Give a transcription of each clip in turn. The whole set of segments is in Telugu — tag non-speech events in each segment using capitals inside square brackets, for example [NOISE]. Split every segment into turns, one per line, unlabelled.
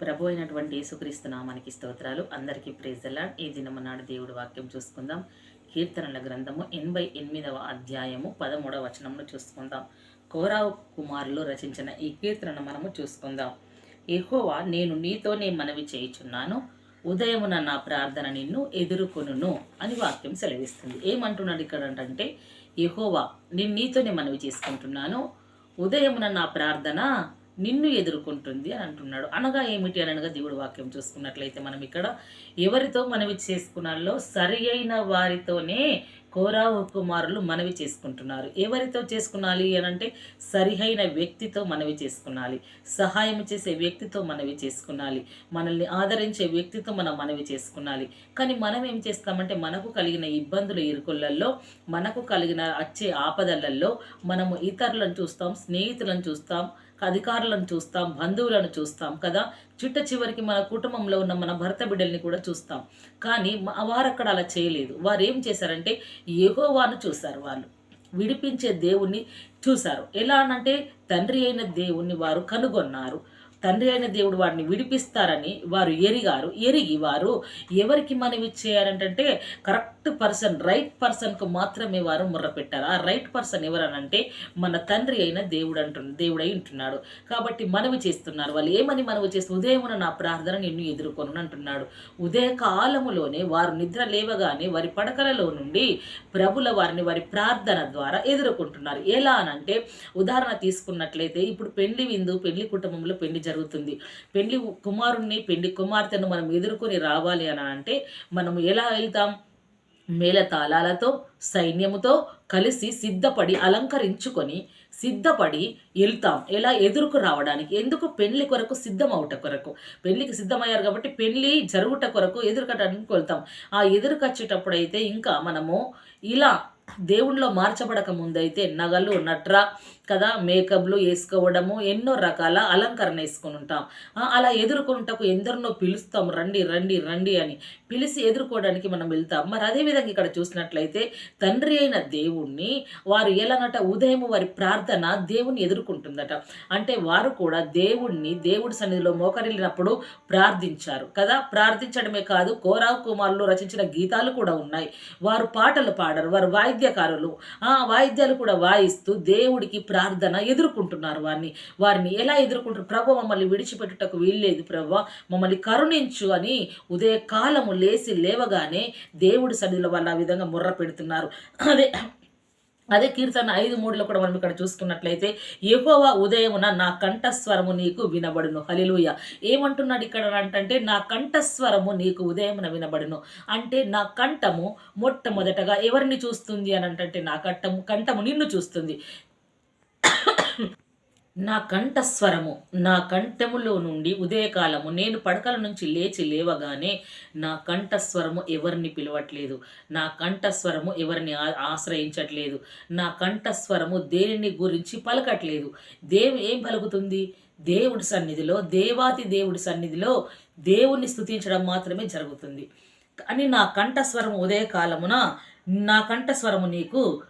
ప్రభు అయినటువంటి యేసుక్రీస్తు నామానికి స్తోత్రాలు. అందరికీ ప్రేజలాడ్ ఈ దినము నాడు దేవుడి వాక్యం చూసుకుందాం. కీర్తనల గ్రంథము ఎనభై ఎనిమిదవ అధ్యాయము పదమూడవ వచనమును చూసుకుందాం. కోరావు కుమారులు రచించిన ఈ కీర్తనను మనము చూసుకుందాం. ఎహోవా నేను నీతోనే మనవి చేయుచున్నాను. ఉదయమున నా ప్రార్థన నిన్ను ఎదుర్కొనును అని వాక్యం సెలవిస్తుంది. ఏమంటున్నాడు ఇక్కడ అంటే ఎహోవా నేను నీతోనే మనవి చేసుకుంటున్నాను. ఉదయమున నా ప్రార్థన నిన్ను ఎదుర్కొంటుంది అని అంటున్నాడు. అనగా ఏమిటి అని అనగా దేవుడు వాక్యం చూసుకున్నట్లయితే మనం ఇక్కడ ఎవరితో మనవి చేసుకున్నాలో సరి అయిన వారితోనే కోరావు కుమారులు మనవి చేసుకుంటున్నారు. ఎవరితో చేసుకున్నాలి అని అంటే సరిహైన వ్యక్తితో మనవి చేసుకున్నాలి సహాయం చేసే వ్యక్తితో మనవి చేసుకున్నాలి మనల్ని ఆదరించే వ్యక్తితో మనం మనవి చేసుకున్నాలి కానీ మనం ఏం చేస్తామంటే మనకు కలిగిన ఇబ్బందుల ఇరుకులలో మనకు కలిగిన వచ్చే ఆపదలలో మనము ఇతరులను చూస్తాం స్నేహితులను చూస్తాం అధికారులను చూస్తాం బంధువులను చూస్తాం కదా? చిట్ట చివరికి మన కుటుంబంలో ఉన్న మన భర్త బిడ్డల్ని కూడా చూస్తాం. కానీ వారు అక్కడ అలా చేయలేదు. వారు ఏం చేశారంటే యెహోవాను చూశారు వాళ్ళు. విడిపించే దేవుణ్ణి చూశారు. ఎలా అనంటే తండ్రి అయిన దేవుణ్ణి వారు కనుగొన్నారు. తండ్రి అయిన దేవుడు వారిని విడిపిస్తారని వారు ఎరిగారు. ఎరిగి వారు ఎవరికి మనవి చేయాలంటే కరెక్ట్ పర్సన్ రైట్ పర్సన్కు మాత్రమే వారు ముర్రపెట్టారు. ఆ రైట్ పర్సన్ ఎవరనంటే మన తండ్రి అయిన దేవుడు అంటు దేవుడై ఉంటున్నాడు. కాబట్టి మనవి చేస్తున్నారు. వాళ్ళు ఏమని మనవి చేస్తూ ఉదయమున నా ప్రార్థన నిన్ను ఎదుర్కొను అంటున్నాడు ఉదయ కాలములోనే వారు నిద్ర లేవగానే వారి పడకలలో నుండి ప్రభుల వారిని వారి ప్రార్థన ద్వారా ఎదుర్కొంటున్నారు. ఎలా అనంటే ఉదాహరణ తీసుకున్నట్లయితే ఇప్పుడు పెళ్ళి విందు పెళ్ళి కుటుంబంలో పెళ్ళి జరుగుతుంది. పెళ్ళి కుమారుణ్ణి పెళ్ళి కుమార్తెను మనం ఎదుర్కొని రావాలి అని అంటే మనం ఎలా వెళ్తాం? మేళతాళాలతో సైన్యముతో కలిసి సిద్ధపడి అలంకరించుకొని సిద్ధపడి వెళ్తాం. ఎలా? ఎదురుకు రావడానికి. ఎందుకు? పెళ్ళి కొరకు సిద్ధం అవుట కొరకు. పెళ్ళికి సిద్ధమయ్యారు కాబట్టి పెళ్ళి జరుగుట కొరకు ఎదురుకటానికి వెళ్తాం. ఆ ఎదురుకొచ్చేటప్పుడు అయితే ఇంకా మనము ఇలా దేవుణ్ణిలో మార్చబడక ముందైతే నగలు నట్ర కదా మేకప్లు వేసుకోవడము ఎన్నో రకాల అలంకరణ వేసుకుని ఉంటాం. అలా ఎదుర్కొంటకు ఎందరినో పిలుస్తాం. రండి రండి రండి అని పిలిచి ఎదుర్కోవడానికి మనం వెళ్తాం. మరి అదేవిధంగా ఇక్కడ చూసినట్లయితే తండ్రి అయిన దేవుణ్ణి వారు ఎలాగట ఉదయం వారి ప్రార్థన దేవుణ్ణి ఎదుర్కొంటుందట. అంటే వారు కూడా దేవుణ్ణి దేవుడి సన్నిధిలో మోకరిల్లినప్పుడు ప్రార్థించారు కదా. ప్రార్థించడమే కాదు కోరావు కుమారులు రచించిన గీతాలు కూడా ఉన్నాయి. వారు పాటలు పాడరు వారు వాయి వాయిద్యకారులు ఆ వాయిద్యాలు కూడా వాయిస్తూ దేవుడికి ప్రార్థన ఎదుర్కొంటున్నారు వారిని. వారిని ఎలా ఎదుర్కొంటారు? ప్రభు మమ్మల్ని విడిచిపెట్టుటకు వీల్లేదు ప్రభు. మమ్మల్ని కరుణించు అని ఉదయకాలము లేచి లేవగానే దేవుడి సన్నిధిలో వాళ్ళు ఆ విధంగా ముర్ర పెడుతున్నారు. అదే అదే కీర్తన ఐదు మూడులో కూడా మనం ఇక్కడ చూసుకున్నట్లయితే యెహోవా ఉదయమున నా కంఠస్వరము నీకు వినబడును. హలిలుయ ఏమంటున్నాడు ఇక్కడ అంటే నా కంఠస్వరము నీకు ఉదయమున వినబడును. అంటే నా కంఠము మొట్టమొదటగా ఎవరిని చూస్తుంది? అని అంటే నా కంఠము కంఠము నిన్ను చూస్తుంది. నా కంఠస్వరము నా కంఠములో నుండి ఉదయకాలము నేను పడకల నుంచి లేచి లేవగానే నా కంఠస్వరము ఎవరిని పిలవట్లేదు. నా కంఠస్వరము ఎవరిని ఆ- ఆశ్రయించట్లేదు. నా కంఠస్వరము దేనిని గురించి పలకట్లేదు. దేవు ఏం పలుకుతుంది? దేవుడి సన్నిధిలో దేవాతి దేవుడి సన్నిధిలో దేవుణ్ణి స్తుతించడం మాత్రమే జరుగుతుంది. కానీ నా కంఠస్వరము ఉదయకాలమున నా కంఠస్వరము నీకు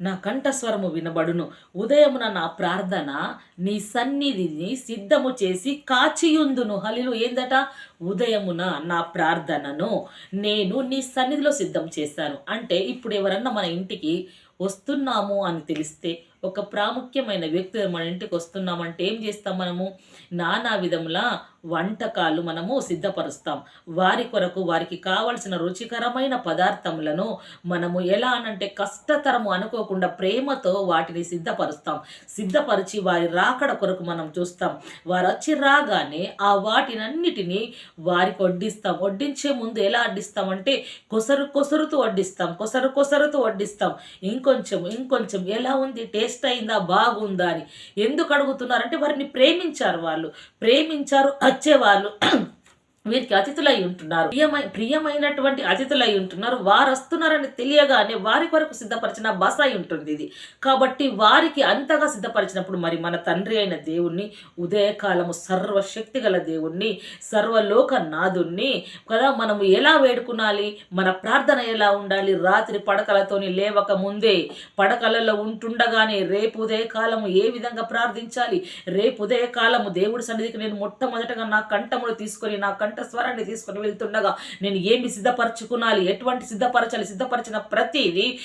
నా కంఠస్వరము వినబడును. ఉదయమున నా ప్రార్థన నీ సన్నిధిని సిద్ధము చేసి కాచియుందును. హలిలు ఏందట? ఉదయమున నా ప్రార్థనను నేను నీ సన్నిధిలో సిద్ధం చేశాను. అంటే ఇప్పుడు ఎవరన్నా మన ఇంటికి వస్తున్నాము అని తెలిస్తే ఒక ప్రాముఖ్యమైన వ్యక్తి మన ఇంటికి వస్తున్నామంటే ఏం చేస్తాం మనము? నానా విధముల వంటకాలు మనము సిద్ధపరుస్తాం. వారి కొరకు వారికి కావలసిన రుచికరమైన పదార్థములను మనము ఎలా అనంటే కష్టతరము అనుకోకుండా ప్రేమతో వాటిని సిద్ధపరుస్తాం. సిద్ధపరిచి వారి రాకడ కొరకు మనం చూస్తాం. వారు వచ్చి రాగానే ఆ వాటినన్నిటినీ వారికి వడ్డిస్తాం. వడ్డించే ముందు ఎలా వడ్డిస్తామంటే కొసరు కొసరుతూ వడ్డిస్తాం. కొసరు కొసరుతూ వడ్డిస్తాం. ఇంకొంచెం ఇంకొంచెం ఎలా ఉంది? టేస్ట్ అయిందా బాగుందా అని. ఎందుకు అడుగుతున్నారంటే వారిని ప్రేమించారు వాళ్ళు. ప్రేమించారు వచ్చేవాళ్ళు వీరికి అతిథులై ఉంటున్నారు. ప్రియమై ప్రియమైనటువంటి అతిథులై ఉంటున్నారు. వారు వస్తున్నారని తెలియగానే వారి కొరకు సిద్ధపరిచిన బస అయి ఉంటుంది ఇది. కాబట్టి వారికి అంతగా సిద్ధపరిచినప్పుడు మరి మన తండ్రి అయిన దేవుణ్ణి ఉదయకాలము సర్వశక్తి గల దేవుణ్ణి సర్వలోక నాదుణ్ణి కదా మనము ఎలా వేడుకునాలి? మన ప్రార్థన ఎలా ఉండాలి? రాత్రి పడకలతోని లేవక ముందే పడకలలో ఉంటుండగానే రేపు ఉదయకాలము ఏ విధంగా ప్రార్థించాలి? రేపు ఉదయకాలము దేవుడి సన్నిధికి నేను మొట్టమొదటగా నా కంఠములు తీసుకొని నా కంఠ స్వరాన్ని తీసుకుని వెళ్తుండగా నేను ఏమి సిద్ధపరచుకునాలి ఎటువంటి సిద్ధపరచాలి? సిద్ధపరిచిన ప్రతిదీ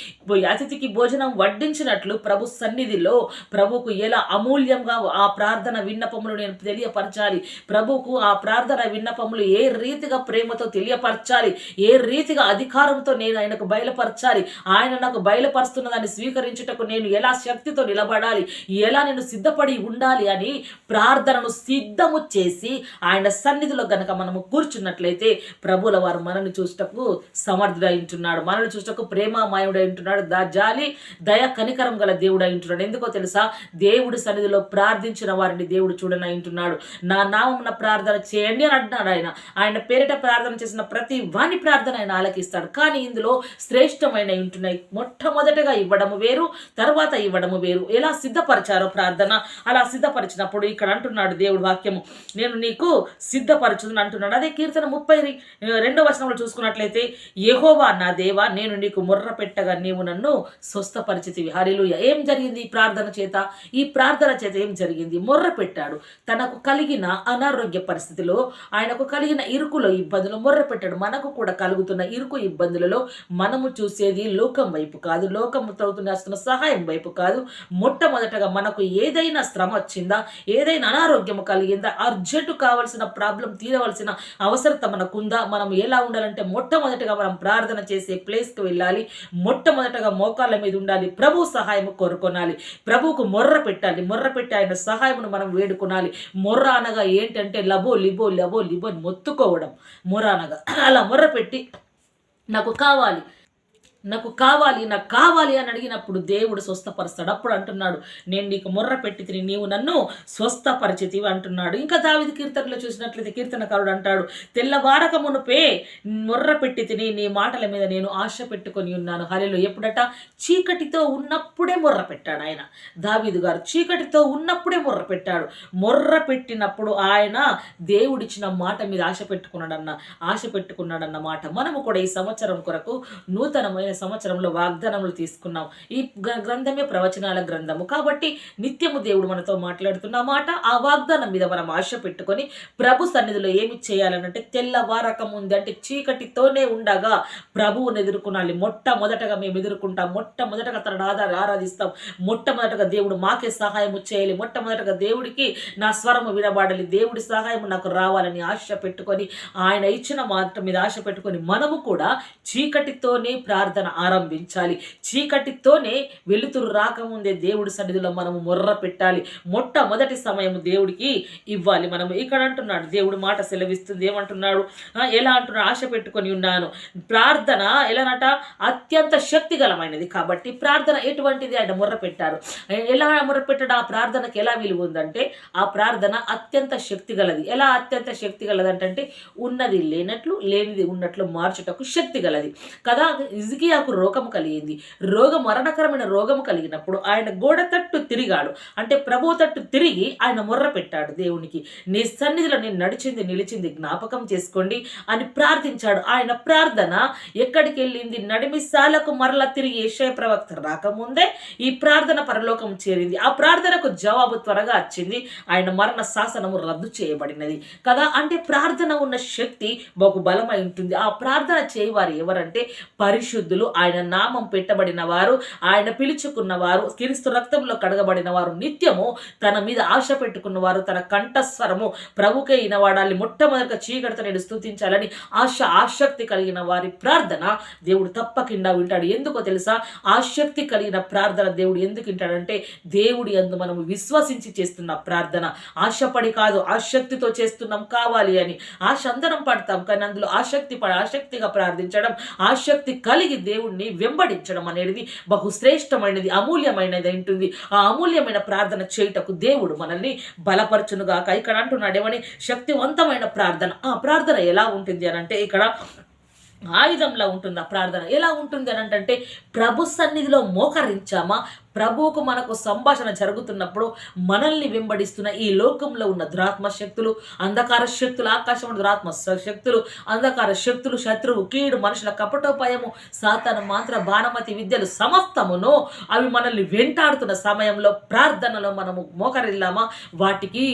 అతిథికి భోజనం వడ్డించినట్లు ప్రభు సన్నిధిలో ప్రభుకు ఎలా అమూల్యంగా ఆ ప్రార్థన విన్నపములు నేను తెలియపరచాలి? ప్రభుకు ఆ ప్రార్థన విన్నపములు ఏ రీతిగా ప్రేమతో తెలియపరచాలి? ఏ రీతిగా అధికారంతో నేను ఆయనకు బయలుపరచాలి? ఆయన నాకు బయలుపరుస్తున్న దాన్ని స్వీకరించుటకు నేను ఎలా శక్తితో నిలబడాలి? ఎలా నేను సిద్ధపడి ఉండాలి అని ప్రార్థనను సిద్ధము చేసి ఆయన సన్నిధిలో గనక మనము కూర్చున్నట్లయితే ప్రభుల వారు మనల్ని చూసటకు సమర్థుడై ఉంటున్నాడు. మనల్ని చూసటకు ప్రేమామయుడై ఉంటున్నాడు. దా జాలి దయ కనికరం గల దేవుడై ఉంటున్నాడు. ఎందుకో తెలుసా? దేవుడి సన్నిధిలో ప్రార్థించిన వారిని దేవుడు చూడనై ఉంటున్నాడు. నా నామమున ప్రార్థన చేయండి అని అంటున్నాడు ఆయన. ఆయన పేరిట ప్రార్థన చేసిన ప్రతి వాని ప్రార్థన ఆయన ఆలకిస్తాడు. కానీ ఇందులో శ్రేష్టమైన ఉంటున్నాయి. మొట్టమొదటగా ఇవ్వడము వేరు తర్వాత ఇవ్వడము వేరు. ఎలా సిద్ధపరిచారో ప్రార్థన? అలా సిద్ధపరిచినప్పుడు ఇక్కడ అంటున్నాడు దేవుడు వాక్యము. నేను నీకు సిద్ధపరచుదని అంటున్నాడు అదే కీర్తన ముప్పై రెండో వచనంలో చూసుకున్నట్లయితే యహోవా నా దేవా నేను నీకు ముర్ర పెట్టగా నీవు నన్ను స్వస్థపరిచితివి. హరిలుయ ఏం జరిగింది ఈ ప్రార్థన చేత? ఈ ప్రార్థన చేత ఏం జరిగింది? మొర్ర పెట్టాడు. తనకు కలిగిన అనారోగ్య పరిస్థితిలో ఆయనకు కలిగిన ఇరుకులో ఇబ్బందులు మొర్ర పెట్టాడు. మనకు కూడా కలుగుతున్న ఇరుకు ఇబ్బందులలో మనము చూసేది లోకం వైపు కాదు. లోకం చేస్తున్న సహాయం వైపు కాదు. మొట్టమొదటగా మనకు ఏదైనా శ్రమ వచ్చిందా? ఏదైనా అనారోగ్యం కలిగిందా? అర్జెంటు కావలసిన ప్రాబ్లం తీరవలసిన అవసరత మనకుందా? మనం ఎలా ఉండాలంటే మొట్టమొదటగా మనం ప్రార్థన చేసే ప్లేస్కి వెళ్ళాలి. మొట్టమొదటగా మోకాళ్ళ మీద ఉండాలి. ప్రభు సహాయం కోరుకొనాలి. ప్రభువుకు మొర్ర పెట్టాలి. మొర్ర పెట్టి ఆయన సహాయమును మనం వేడుకొనాలి. మొర్ర అనగా ఏంటంటే లబో లిబో లబో లిబో మొత్తుకోవడం. మొర్ర అనగా. అలా మొర్ర పెట్టి నాకు కావాలి. నాకు కావాలి నాకు కావాలి అని అడిగినప్పుడు దేవుడు స్వస్థపరుస్తాడు. అప్పుడు అంటున్నాడు నేను నీకు మొర్ర పెట్టి తిని నీవు నన్ను స్వస్థపరిచితివి అంటున్నాడు. ఇంకా దావిది కీర్తనలో చూసినట్లయితే కీర్తనకారుడు అంటాడు తెల్లవారక మునుపే మొర్ర పెట్టి తిని నీ మాటల మీద నేను ఆశ పెట్టుకొని ఉన్నాను. హరిలో ఎప్పుడట? చీకటితో ఉన్నప్పుడే మొర్ర పెట్టాడు ఆయన. దావీదు గారు చీకటితో ఉన్నప్పుడే మొర్ర పెట్టాడు. మొర్ర పెట్టినప్పుడు ఆయన దేవుడిచ్చిన మాట మీద ఆశ పెట్టుకున్నాడన్న ఆశ పెట్టుకున్నాడన్న మాట. మనము కూడా ఈ సంవత్సరం కొరకు నూతనమైన సంవత్సరంలో వాగ్దానములు తీసుకున్నాం ఈ గ్రంథమే ప్రవచనాల గ్రంథము. కాబట్టి నిత్యము దేవుడు మనతో మాట్లాడుతున్న మాట ఆ వాగ్దానం మీద మనం ఆశ పెట్టుకొని ప్రభు సన్నిధిలో ఏమి చేయాలనంటే తెల్లవారక ముందు అంటే చీకటితోనే ఉండగా ప్రభువుని ఎదుర్కొనాలి. మొట్టమొదటగా మేము ఎదుర్కొంటాం. మొట్టమొదటగా తన ఆధార ఆరాధిస్తాం. మొట్టమొదటగా దేవుడు మాకే సహాయము చేయాలి. మొట్టమొదటగా దేవుడికి నా స్వరము వినబడాలి. దేవుడి సహాయం నాకు రావాలని ఆశ పెట్టుకొని ఆయన ఇచ్చిన మాట మీద ఆశ పెట్టుకొని మనము కూడా చీకటితోనే ప్రార్థన ఆరంభించాలి. చీకటితోనే వెలుతురు రాకముందే దేవుడి సన్నిధిలో మనము మొర్ర పెట్టాలి. మొట్టమొదటి సమయం దేవుడికి ఇవ్వాలి. మనం ఇక్కడ అంటున్నాడు దేవుడు మాట సెలవిస్తుంది. ఏమంటున్నాడు? ఎలా అంటున్నాడు? ఆశ పెట్టుకొని ఉన్నాను. ప్రార్థన ఎలానట? అత్యంత శక్తిగలమైనది. కాబట్టి ప్రార్థన ఎటువంటిది ఆయన మొర్ర పెట్టారు. ఎలా మొర్ర పెట్టడం? ఆ ప్రార్థనకి ఎలా విలువ ఉందంటే ఆ ప్రార్థన అత్యంత శక్తిగలది. ఎలా అత్యంత శక్తి అంటే ఉన్నది లేనట్లు లేనిది ఉన్నట్లు మార్చుటకు శక్తి గలది కదా ఇజికియాకు రోగం కలిగింది. రోగ మరణకరమైన రోగం కలిగినప్పుడు ఆయన గోడ తట్టు తిరిగాడు. అంటే ప్రభు తట్టు తిరిగి ఆయన మొర్ర పెట్టాడు దేవునికి. నీ సన్నిధిలో నేను నడిచింది నిలిచింది జ్ఞాపకం చేసుకోండి అని ప్రార్థించాడు. ఆయన ప్రార్థన ఎక్కడికి వెళ్ళింది? నడిమిసాలకు మరల తిరిగి ఏషయ ప్రవక్త రాకముందే ఈ ప్రార్థన పరలోకం చేరింది. ఆ ప్రార్థనకు జవాబు త్వరగా వచ్చింది. ఆయన మరణ శాసనము రద్దు చేయబడినది. కదా? అంటే ప్రార్థన ఉన్న శక్తి బహు బలమై ఉంటుంది. ఆ ప్రార్థన చేయవారు ఎవరంటే పరిశుద్ధులు ఆయన నామం పెట్టబడిన వారు ఆయన పిలుచుకున్న వారు క్రీస్తు రక్తంలో కడగబడిన వారు నిత్యము తన మీద ఆశ పెట్టుకున్న వారు తన కంఠస్వరము ప్రభుకే ఇనవాడాలి మొట్టమొదటి చీకటితో నేను స్థుతించాలని ఆశ ఆసక్తి కలిగిన వారి ప్రార్థన దేవుడు తప్పకుండా వింటాడు. ఎందుకో తెలుసా? ఆసక్తి కలిగిన ప్రార్థన దేవుడు ఎందుకు వింటాడంటే దేవుడి అందు మనము విశ్వసించి చేస్తున్న ప్రార్థన. ఆశపడి కాదు ఆసక్తితో చేస్తున్నాం కావాలి అని. ఆశ అందరం పడతాం కానీ అందులో ఆసక్తి పడ ఆసక్తిగా ప్రార్థించడం ఆసక్తి కలిగి దేవుణ్ణి వెంబడించడం అనేది బహుశ్రేష్టమైనది అమూల్యమైనది ఉంటుంది ఆ అమూల్యమైన ప్రార్థన చేయుటకు దేవుడు మనల్ని బలపరచునుగాక ఇక్కడ అంటున్నాడు ఏమని? శక్తివంతమైన ప్రార్థన. ఆ ప్రార్థన ఎలా ఉంటుంది అని అంటే ఇక్కడ ఆయుధంలా ఉంటుంది ఆ ప్రార్థన. ఎలా ఉంటుంది అని అంటే ప్రభు సన్నిధిలో మోకరించామా? ప్రభువుకు మనకు సంభాషణ జరుగుతున్నప్పుడు మనల్ని వెంబడిస్తున్న ఈ లోకంలో ఉన్న దురాత్మ శక్తులు అంధకార శక్తులు ఆకాశం దురాత్మ శక్తులు అంధకార శక్తులు శత్రువు కీడు మనుషుల కపటోపాయము సాతాన మాత్ర బాణమతి విద్యలు సమస్తమును అవి మనల్ని వెంటాడుతున్న సమయంలో ప్రార్థనలో మనము మోకరిల్లామా? వాటికి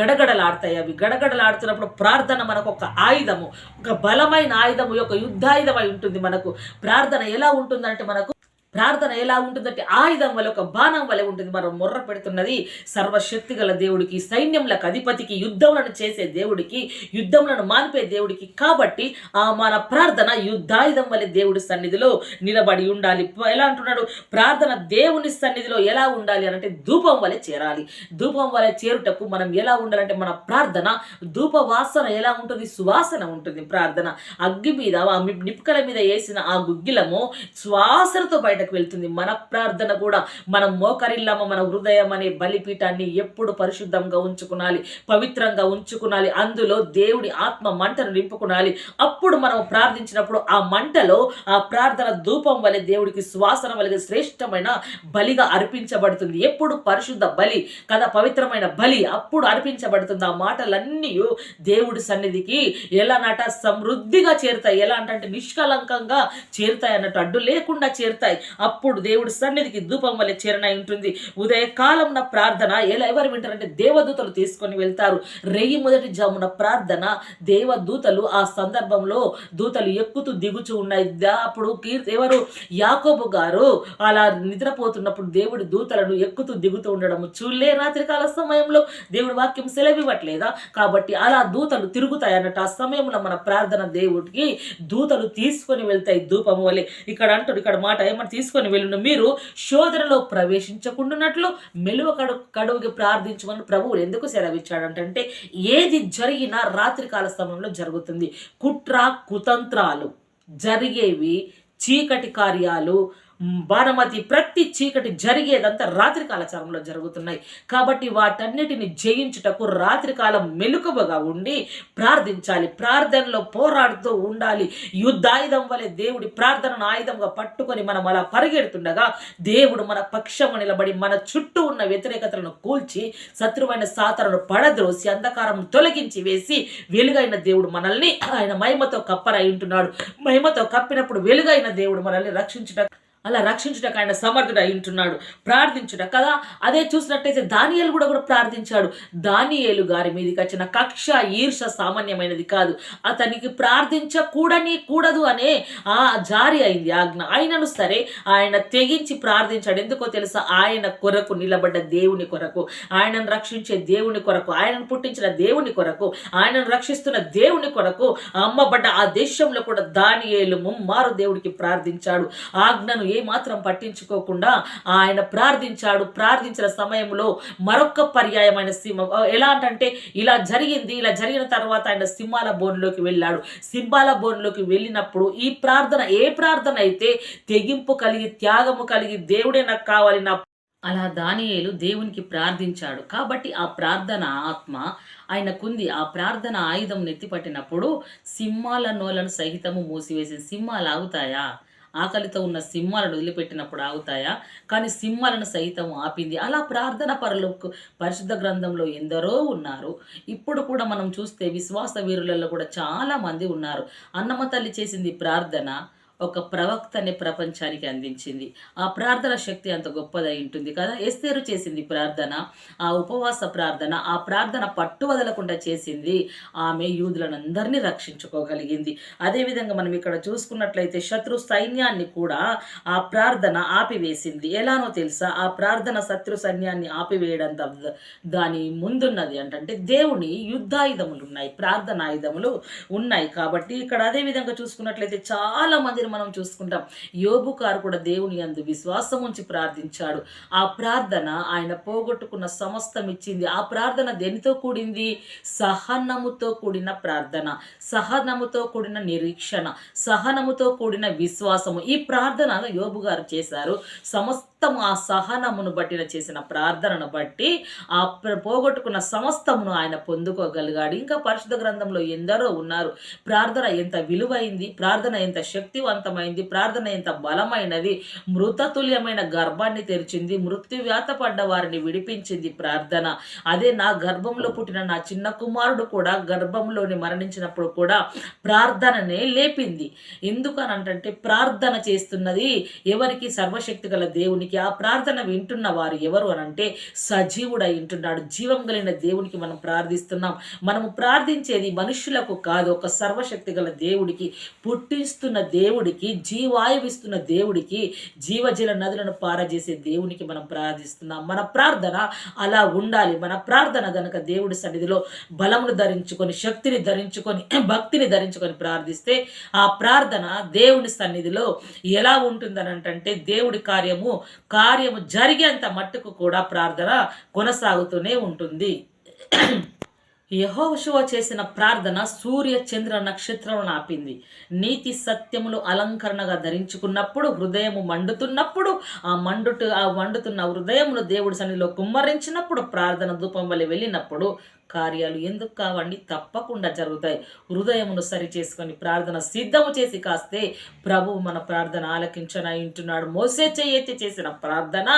గడగడలాడతాయి అవి. గడగడలాడుతున్నప్పుడు ప్రార్థన మనకు ఒక ఆయుధము ఒక బలమైన ఆయుధము యొక్క యుద్ధాయుధమై ఉంటుంది మనకు. ప్రార్థన ఎలా ఉంటుందంటే మనకు ప్రార్థన ఎలా ఉంటుందంటే ఆయుధం వల్ల ఒక బాణం వలె ఉంటుంది. మనం మొర్ర పెడుతున్నది సర్వశక్తి గల దేవుడికి సైన్యములకు అధిపతికి యుద్ధములను చేసే దేవుడికి యుద్ధములను మానిపే దేవుడికి. కాబట్టి ఆ మన ప్రార్థన యుద్ధాయుధం వలె దేవుడి సన్నిధిలో నిలబడి ఉండాలి. ఎలా అంటున్నాడు? ప్రార్థన దేవుని సన్నిధిలో ఎలా ఉండాలి అనంటే అంటే ధూపం వలె చేరాలి. ధూపం వలె చేరుటకు మనం ఎలా ఉండాలంటే మన ప్రార్థన ధూప వాసన ఎలా ఉంటుంది? సువాసన ఉంటుంది ప్రార్థన. అగ్గి మీద ఆ నిప్పుకల మీద వేసిన ఆ గుగ్గిలము శ్వాసనతో బయటకు వెళ్తుంది. మన ప్రార్థన కూడా మనం మోకరిల్లామ మన హృదయం అనే బలిపీఠాన్ని ఎప్పుడు పరిశుద్ధంగా ఉంచుకునాలి పవిత్రంగా ఉంచుకునాలి అందులో దేవుడి ఆత్మ మంటను నింపుకునాలి. అప్పుడు మనం ప్రార్థించినప్పుడు ఆ మంటలో ఆ ప్రార్థన ధూపం వలె దేవుడికి శ్వాసన వలె శ్రేష్టమైన బలిగా అర్పించబడుతుంది. ఎప్పుడు పరిశుద్ధ బలి కదా పవిత్రమైన బలి అప్పుడు అర్పించబడుతుంది. ఆ మాటలన్నీ దేవుడి సన్నిధికి ఎలా నట సమృద్ధిగా చేరుతాయి. ఎలా అంటే నిష్కలంకంగా చేరుతాయి అన్నట్టు అడ్డు లేకుండా చేరుతాయి. అప్పుడు దేవుడి సన్నిధికి ధూపం వల్ల చేరనై ఉంటుంది. ఉదయకాలం నా ప్రార్థన ఎలా ఎవరు వింటారంటే దేవదూతలు తీసుకొని వెళ్తారు. రెయ్యి మొదటి జామున ప్రార్థన దేవదూతలు ఆ సందర్భంలో దూతలు ఎక్కుతూ దిగుచూ ఉన్నాయి. అప్పుడు కీర్తి ఎవరు? యాకోబు గారు. అలా నిద్రపోతున్నప్పుడు దేవుడి దూతలను ఎక్కుతూ దిగుతూ ఉండడం చూలే రాత్రికాల సమయంలో దేవుడి వాక్యం సెలవివ్వట్లేదా? కాబట్టి అలా దూతలు తిరుగుతాయన్నట్టు ఆ సమయంలో మన ప్రార్థన దేవుడికి దూతలు తీసుకొని వెళ్తాయి ధూపము వలె. ఇక్కడ అంటాడు ఇక్కడ మాట ఏమంటే తీసుకొని వెళ్ళిన. మీరు శోధనలో ప్రవేశించకుండానట్లు మెలువ కడు కడువుకి ప్రార్థించమని ప్రభువులు ఎందుకు సెలవిచ్చాడంటే ఏది జరిగినా రాత్రికాల సమయంలో జరుగుతుంది. కుట్ర కుతంత్రాలు జరిగేవి చీకటి కార్యాలు బాణమతి ప్రతి చీకటి జరిగేదంతా రాత్రికాల సమయంలో జరుగుతున్నాయి. కాబట్టి వాటన్నిటిని జయించుటకు రాత్రికాలం మెలుకువగా ఉండి ప్రార్థించాలి. ప్రార్థనలో పోరాడుతూ ఉండాలి. యుద్ధాయుధం వలె దేవుడి ప్రార్థనను ఆయుధంగా పట్టుకొని మనం అలా పరిగెడుతుండగా దేవుడు మన పక్షము నిలబడి మన చుట్టూ ఉన్న వ్యతిరేకతలను కూల్చి శత్రువైన సాతలను పడద్రోసి అంధకారం తొలగించి వేసి వెలుగైన దేవుడు మనల్ని ఆయన మహిమతో కప్పరై ఉంటున్నాడు. మహిమతో కప్పినప్పుడు వెలుగైన దేవుడు మనల్ని రక్షించుట అలా రక్షించుటకు ఆయన సమర్థుడు అయింటున్నాడు ప్రార్థించుట. కదా అదే చూసినట్టయితే దానియేలు కూడా కూడా ప్రార్థించాడు. దానియేలు గారి మీదకి వచ్చిన కక్ష ఈర్ష సామాన్యమైనది కాదు. అతనికి ప్రార్థించకూడని కూడదు అనే ఆ జారి అయింది ఆజ్ఞ. ఆయనను సరే ఆయన తెగించి ప్రార్థించాడు. ఎందుకో తెలుసా? ఆయన కొరకు నిలబడ్డ దేవుని కొరకు ఆయనను రక్షించే దేవుని కొరకు ఆయనను పుట్టించిన దేవుని కొరకు ఆయనను రక్షిస్తున్న దేవుని కొరకు అమ్మబడ్డ ఆ దేశంలో కూడా దానియేలు ముమ్మారు దేవుడికి ప్రార్థించాడు. ఆజ్ఞను ఏమాత్రం పట్టించుకోకుండా ఆయన ప్రార్థించాడు. ప్రార్థించిన సమయంలో మరొక పర్యాయమైన సింహం ఎలా అంటే ఇలా జరిగింది ఇలా జరిగిన తర్వాత ఆయన సింహాల బోన్లోకి వెళ్ళాడు. సింహాల బోన్లోకి వెళ్ళినప్పుడు ఈ ప్రార్థన ఏ ప్రార్థన అయితే తెగింపు కలిగి త్యాగము కలిగి దేవుడే నాకు కావాలి నా అలా దానియేలు దేవునికి ప్రార్థించాడు. కాబట్టి ఆ ప్రార్థన ఆత్మ ఆయనకుంది. ఆ ప్రార్థన ఆయుధం నెత్తిపట్టినప్పుడు సింహాల నోలను సహితము మూసివేసి సింహాలు ఆగుతాయా? ఆకలితో ఉన్న సింహాలను వదిలిపెట్టినప్పుడు ఆగుతాయా? కానీ సింహాలను సైతం ఆపింది. అలా ప్రార్థన పరలు పరిశుద్ధ గ్రంథంలో ఎందరో ఉన్నారు. ఇప్పుడు కూడా మనం చూస్తే విశ్వాస వీరులలో కూడా చాలామంది ఉన్నారు. అన్నమ్మ తల్లి చేసింది ప్రార్థన. ఒక ప్రవక్తని ప్రపంచానికి అందించింది. ఆ ప్రార్థన శక్తి అంత గొప్పదై ఉంటుంది కదా. ఎస్తేరు చేసింది ప్రార్థన ఆ ఉపవాస ప్రార్థన ఆ ప్రార్థన పట్టు వదలకుండా చేసింది ఆమె యూదులనందరినీ రక్షించుకోగలిగింది. అదేవిధంగా మనం ఇక్కడ చూసుకున్నట్లయితే శత్రు సైన్యాన్ని కూడా ఆ ప్రార్థన ఆపివేసింది. ఎలానో తెలుసా? ఆ ప్రార్థన శత్రు సైన్యాన్ని ఆపివేయడం దాని ముందున్నది అంటే దేవుని యుద్ధాయుధములు ఉన్నాయి ప్రార్థన ఆయుధములు ఉన్నాయి. కాబట్టి ఇక్కడ అదే విధంగా చూసుకున్నట్లయితే చాలా మంది చరిత్ర మనం చూసుకుంటాం. యోబు గారు కూడా దేవుని అందు విశ్వాసం ఉంచి ప్రార్థించాడు. ఆ ప్రార్థన ఆయన పోగొట్టుకున్న సమస్తం ఇచ్చింది. ఆ ప్రార్థన దేనితో కూడింది? సహనముతో కూడిన ప్రార్థన సహనముతో కూడిన నిరీక్షణ సహనముతో కూడిన విశ్వాసము. ఈ ప్రార్థన యోబు గారు చేశారు. సమస్త ఆ సహనమును బట్టిన చేసిన ప్రార్థనను బట్టి ఆ పోగొట్టుకున్న సమస్తమును ఆయన పొందుకోగలిగాడు. ఇంకా పరిశుద్ధ గ్రంథంలో ఎందరో ఉన్నారు. ప్రార్థన ఎంత విలువైంది ప్రార్థన ఎంత శక్తివంతమైంది ప్రార్థన ఎంత బలమైనది మృతతుల్యమైన గర్భాన్ని తెరిచింది మృత్యువ్యాత పడ్డ వారిని విడిపించింది ప్రార్థన. అదే నా గర్భంలో పుట్టిన నా చిన్న కుమారుడు కూడా గర్భంలోని మరణించినప్పుడు కూడా ప్రార్థననే లేపింది. ఎందుకనంటే ప్రార్థన చేస్తున్నది ఎవరికి? సర్వశక్తి గల దేవునికి ఆ ప్రార్థన వింటున్న వారు ఎవరు అనంటే సజీవుడై ఉంటున్నాడు. జీవం కలిగిన దేవునికి మనం ప్రార్థిస్తున్నాం. మనము ప్రార్థించేది మనుషులకు కాదు ఒక సర్వశక్తి గల దేవుడికి పుట్టిస్తున్న దేవుడికి జీవాయువిస్తున్న దేవుడికి జీవజల నదులను పారజేసే దేవునికి మనం ప్రార్థిస్తున్నాం. మన ప్రార్థన అలా ఉండాలి. మన ప్రార్థన గనక దేవుడి సన్నిధిలో బలమును ధరించుకొని శక్తిని ధరించుకొని [CLEARS THROAT] భక్తిని ధరించుకొని ప్రార్థిస్తే ఆ ప్రార్థన దేవుని సన్నిధిలో ఎలా ఉంటుందనంటే దేవుడి కార్యము కార్యము జరిగేంత మట్టుకు కూడా ప్రార్థన కొనసాగుతూనే ఉంటుంది. యహోశువ చేసిన ప్రార్థన సూర్య చంద్ర నక్షత్రములను ఆపింది. నీతి సత్యములు అలంకరణగా ధరించుకున్నప్పుడు హృదయము మండుతున్నప్పుడు ఆ మండుటు ఆ మండుతున్న హృదయమును దేవుడి సన్నిధిలో కుమ్మరించినప్పుడు ప్రార్థన ధూపం వల్ల వెళ్ళినప్పుడు కార్యాలు ఎందుకు కావండి? తప్పకుండా జరుగుతాయి. హృదయమును సరి చేసుకొని ప్రార్థన సిద్ధము చేసి కాస్తే ప్రభువు మన ప్రార్థన ఆలకించన ఇంటున్నాడు. మోసే చెయ్యెత్తి చేసిన ప్రార్థన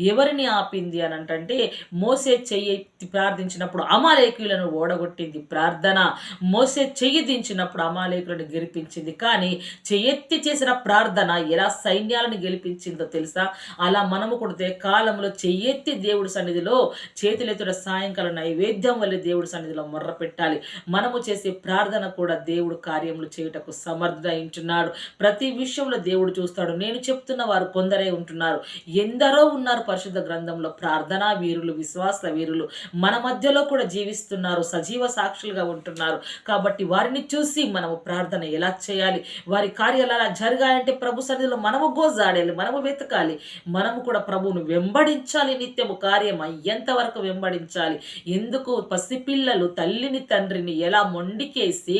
ఎవరిని ఆపింది అని అంటే మోసే చెయ్యెత్తి ప్రార్థించినప్పుడు అమాలేకులను ఓడగొట్టింది ప్రార్థన. మోసే చెయ్యి దించినప్పుడు అమాలేకులను గెలిపించింది. కానీ చెయ్యెత్తి చేసిన ప్రార్థన ఎలా సైన్యాలను గెలిపించిందో తెలుసా? అలా మనము కొడితే కాలంలో చెయ్యెత్తి దేవుడి సన్నిధిలో చేతులెత్తుడ సాయంకాలం నైవేద్యం వల్ల దేవుడి సన్నిధిలో మొర్ర పెట్టాలి. మనము చేసే ప్రార్థన కూడా దేవుడు కార్యములు చేయుటకు సమర్థించున్నాడు ప్రతి విషయంలో దేవుడు చూస్తాడు. నేను చెప్తున్న వారు కొందరే ఉంటున్నారు. ఎందరో ఉన్నారు పరిశుద్ధ గ్రంథంలో. ప్రార్థనా వీరులు విశ్వాస వీరులు మన మధ్యలో కూడా జీవిస్తున్నారు. సజీవ సాక్షులుగా ఉంటున్నారు. కాబట్టి వారిని చూసి మనము ప్రార్థన ఎలా చేయాలి? వారి కార్యాలు అలా జరగాలంటే ప్రభు సన్నిధిలో మనము గోజాడాలి మనము వెతకాలి. మనము కూడా ప్రభువును వెంబడించాలి. నిత్యము కార్యం అయ్యేంత వరకు వెంబడించాలి. ఎందుకు? పసిపిల్లలు తల్లిని తండ్రిని ఎలా మొండికేసి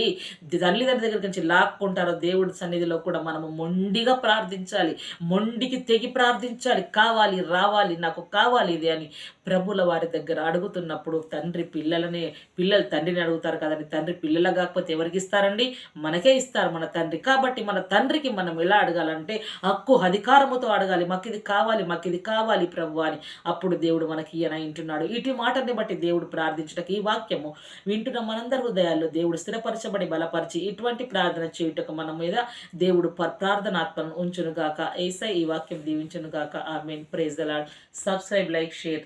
తల్లిదండ్రుల దగ్గర నుంచి లాక్కుంటారో దేవుడి సన్నిధిలో కూడా మనము మొండిగా ప్రార్థించాలి. మొండికి తెగి ప్రార్థించాలి. కావాలి రావాలి నాకు కావాలి ఇది అని ప్రభుల వారి దగ్గర అడుగుతున్నప్పుడు తండ్రి పిల్లలనే పిల్లలు తండ్రిని అడుగుతారు కదండి. తండ్రి పిల్లల కాకపోతే ఎవరికి ఇస్తారండి? మనకే ఇస్తారు మన తండ్రి. కాబట్టి మన తండ్రికి మనం ఎలా అడగాలంటే హక్కు అధికారముతో అడగాలి. మాకు ఇది కావాలి మాకు ఇది కావాలి ప్రభు అని అప్పుడు దేవుడు మనకి ఈయన ఇంటున్నాడు. ఇటు మాటని బట్టి దేవుడు ప్రార్థించడానికి ఈ వాక్యము వింటున్న మనందరి హృదయాల్లో దేవుడు స్థిరపరచబడి బలపరిచి ఇటువంటి ప్రార్థన చేయుటకు మన మీద దేవుడు ప్రార్థనాత్మను ఉంచును గాక ఏసై ఈ వాక్యం దీవించును గాక ఆ main praise the subscribe like share.